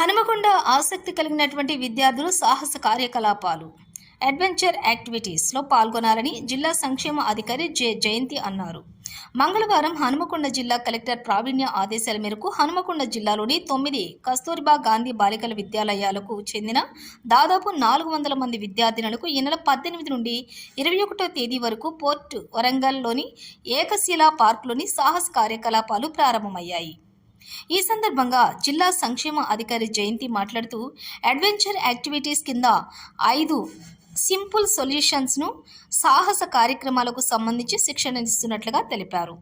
హనుమకొండ ఆసక్తి కలిగినటువంటి విద్యార్థులు సాహస కార్యకలాపాలు. అడ్వెంచర్ యాక్టివిటీస్లో పాల్గొనాలని జిల్లా సంక్షేమ అధికారి జె. జయంతి అన్నారు. మంగళవారం హనుమకొండ జిల్లా కలెక్టర్ ప్రావీణ్య ఆదేశాల మేరకు హనుమకొండ జిల్లాలోని తొమ్మిది కస్తూర్బా గాంధీ బాలికల విద్యాలయాలకు చెందిన దాదాపు నాలుగు వందల మంది విద్యార్థినులకు ఈ నెల పద్దెనిమిది నుండి ఇరవై ఒకటో తేదీ వరకు పోర్ట్ వరంగల్లోని ఏకశిలా పార్కులోని సాహస కార్యకలాపాలు ప్రారంభమయ్యాయి. ఈ సందర్భంగా జిల్లా సంక్షేమ అధికారి జయంతి మాట్లాడుతూ అడ్వెంచర్ యాక్టివిటీస్ కింద ఐదు సింపుల్ సొల్యూషన్స్ను సాహస కార్యక్రమాలకు సంబంధించి శిక్షణ ఇస్తున్నట్లుగా తెలిపారు.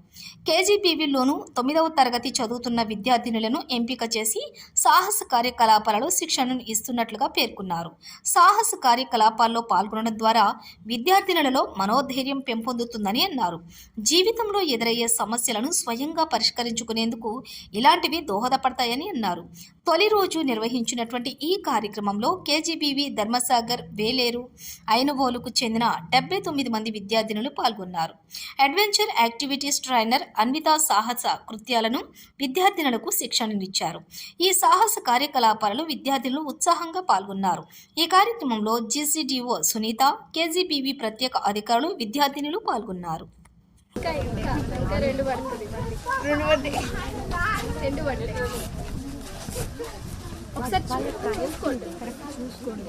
కేజీబీవీలోను తొమ్మిదవ తరగతి చదువుతున్న విద్యార్థినులను ఎంపిక చేసి సాహస కార్యకలాపాలలో శిక్షణను ఇస్తున్నట్లుగా పేర్కొన్నారు. సాహస కార్యకలాపాల్లో పాల్గొనడం ద్వారా విద్యార్థినులలో మనోధైర్యం పెంపొందుతుందని అన్నారు. జీవితంలో ఎదురయ్యే సమస్యలను స్వయంగా పరిష్కరించుకునేందుకు ఇలాంటివి దోహదపడతాయని అన్నారు. తొలి రోజు నిర్వహించినటువంటి ఈ కార్యక్రమంలో కేజీబీవి ధర్మసాగర్ వేలేరు ఐనవోలుకు చెందిన డెబ్బై తొమ్మిది మంది విద్యార్థినులు పాల్గొన్నారు. అడ్వెంచర్ యాక్టివిటీస్ ట్రైనర్ అన్విత సాహస కృత్యాలను విద్యార్థినులకు శిక్షణనిచ్చారు. ఈ సాహస కార్యకలాపాలలో విద్యార్థులు ఉత్సాహంగా పాల్గొన్నారు. ఈ కార్యక్రమంలో జీసీడీఓ సునీత కేజీబీవీ ప్రత్యేక అధికారులు విద్యార్థినులు పాల్గొన్నారు. ఇంకా ఇంకా ఇంకా రెండు పడుతుంది. రెండు పడ్డాయి రెండు పడ్డాయి ఒకసారి చూసుకోండి. చూసుకోండి.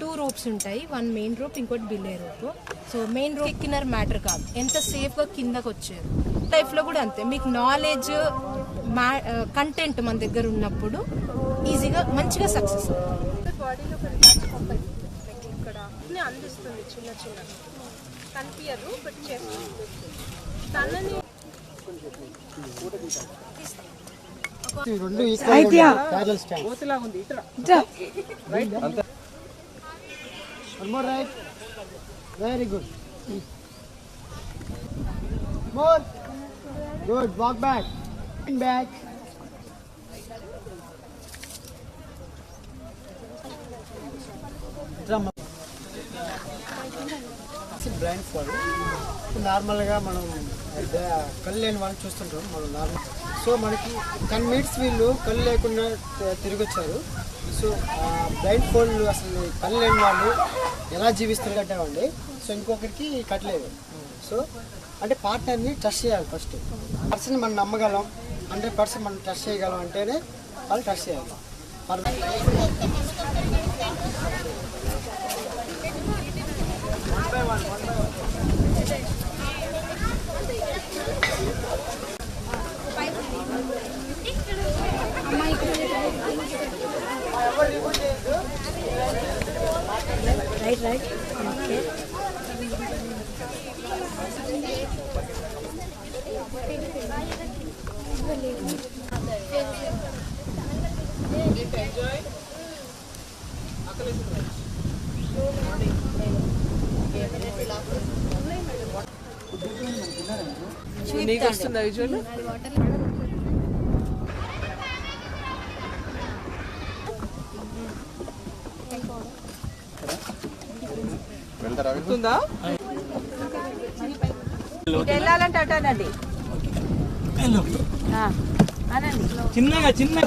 టూ రోప్స్ ఉంటాయి. వన్ మెయిన్ రోప్ ఇంకోటి belay rope so main rope ఎక్కినారు matter కాదు. ఎంత సేఫ్గా కిందకు వచ్చారు? లైఫ్లో కూడా అంతే. మీకు నాలెడ్జ్ మా కంటెంట్ మన దగ్గర ఉన్నప్పుడు ఈజీగా మంచిగా సక్సెస్ బాడీలో ఇక్కడ అందిస్తుంది చిన్న చిన్న. కనిపించదు బట్ చేస్తుంది తనని very good more good walk back back blind fall నార్మల్గా మనం కళ్ళు లేని వాళ్ళని చూస్తుంటాం మనం నార్మల్. సో మనకి టెన్ మినిట్స్ వీళ్ళు కళ్ళు లేకుండా తిరిగి వచ్చారు సో బ్లైండ్ ఫోల్డ్ అసలు కళ్ళు లేని వాళ్ళు ఎలా జీవిస్తారు కట్టామండి సో ఇంకొకరికి కట్టలేదు. సో అంటే పార్ట్నర్ని ట్రస్ట్ చేయాలి ఫస్ట్. పర్సన్ మనం నమ్మగలం హండ్రెడ్ పర్సెంట్ మనం ట్రస్ట్ చేయగలం అంటేనే వాళ్ళు ట్రస్ట్ చేయాలి. రైట్ రైట్ ఓకే నీకు వస్తుందా విజువల్ వెళ్ళాలంటే అటానండి చిన్నగా చిన్న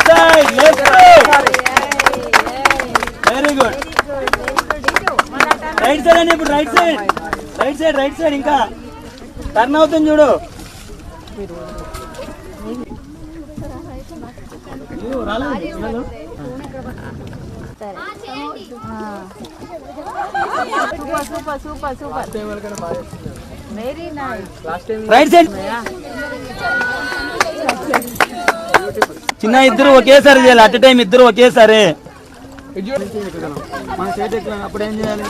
వెరీ గుడ్ రైట్ సైడ్ అండి ఇప్పుడు right side right side right side ఇంకా. టర్న్ అవుతుంది చూడు. రాలేదు. Super super super super. Very nice right side చిన్న ఇద్దరు ఒకేసారి చేయాలి. అట్ టైం ఇద్దరు ఒకేసారి. మన చేతి అప్పుడు ఏం చేయాలి?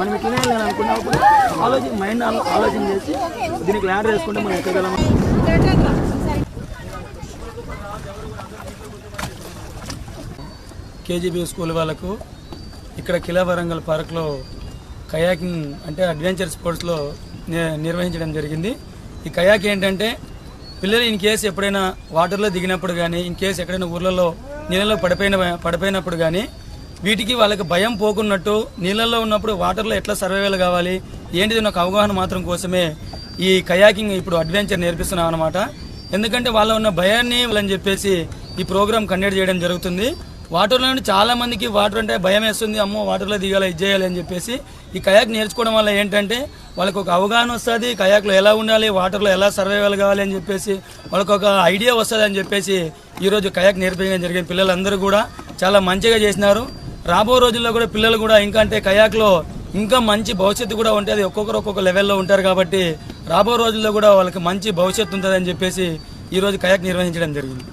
మనం వెళ్ళాలి అనుకున్నప్పుడు ఆలోచన మైండ్ ఆలోచన చేసి దీనికి ల్యాండ్ వేసుకుంటే మనం ఎక్కగలం. కేజీబీ స్కూల్ వాళ్ళకు ఇక్కడ కిలా వరంగల్ పార్క్లో కయాకింగ్ అంటే అడ్వెంచర్ స్పోర్ట్స్లో నిర్వహించడం జరిగింది. ఈ కయాక్ ఏంటంటే పిల్లలు ఇన్ కేసు ఎప్పుడైనా వాటర్లో దిగినప్పుడు కానీ ఇన్ కేసు ఎక్కడైనా ఊర్లలో నీళ్ళలో పడిపోయిన పడిపోయినప్పుడు కానీ వీటికి వాళ్ళకి భయం పోకున్నట్టు నీళ్ళల్లో ఉన్నప్పుడు వాటర్లో ఎట్లా సర్వైవల్ కావాలి ఏంటిది ఒక అవగాహన మాత్రం కోసమే ఈ కయాకింగ్ ఇప్పుడు అడ్వెంచర్ నేర్పిస్తున్నాం అనమాట ఎందుకంటే వాళ్ళ ఉన్న భయాన్ని వాళ్ళని చెప్పేసి ఈ ప్రోగ్రాం కండక్ట్ చేయడం జరుగుతుంది. వాటర్లో నుండి చాలా మందికి వాటర్ అంటే భయం వేస్తుంది. అమ్మో వాటర్లో దిగాలి ఇది చేయాలి అని చెప్పేసి ఈ కయాక్ నేర్చుకోవడం వల్ల ఏంటంటే వాళ్ళకి ఒక అవగాహన వస్తుంది. కయాక్లో ఎలా ఉండాలి వాటర్లో ఎలా సర్వైవల్ కావాలి అని చెప్పేసి వాళ్ళకు ఒక ఐడియా వస్తుంది అని చెప్పేసి ఈరోజు కయాక్ నేర్పించడం జరిగింది. పిల్లలందరూ కూడా చాలా మంచిగా చేసినారు. రాబో రోజుల్లో కూడా పిల్లలు కూడా ఇంకా అంటే కయాక్లో ఇంకా మంచి భవిష్యత్తు కూడా ఉంటుంది. ఒక్కొక్కరు ఒక్కొక్క లెవెల్లో ఉంటారు కాబట్టి రాబో రోజుల్లో కూడా వాళ్ళకి మంచి భవిష్యత్తు ఉంటుందని చెప్పేసి ఈరోజు కయాక్ నిర్వహించడం జరిగింది.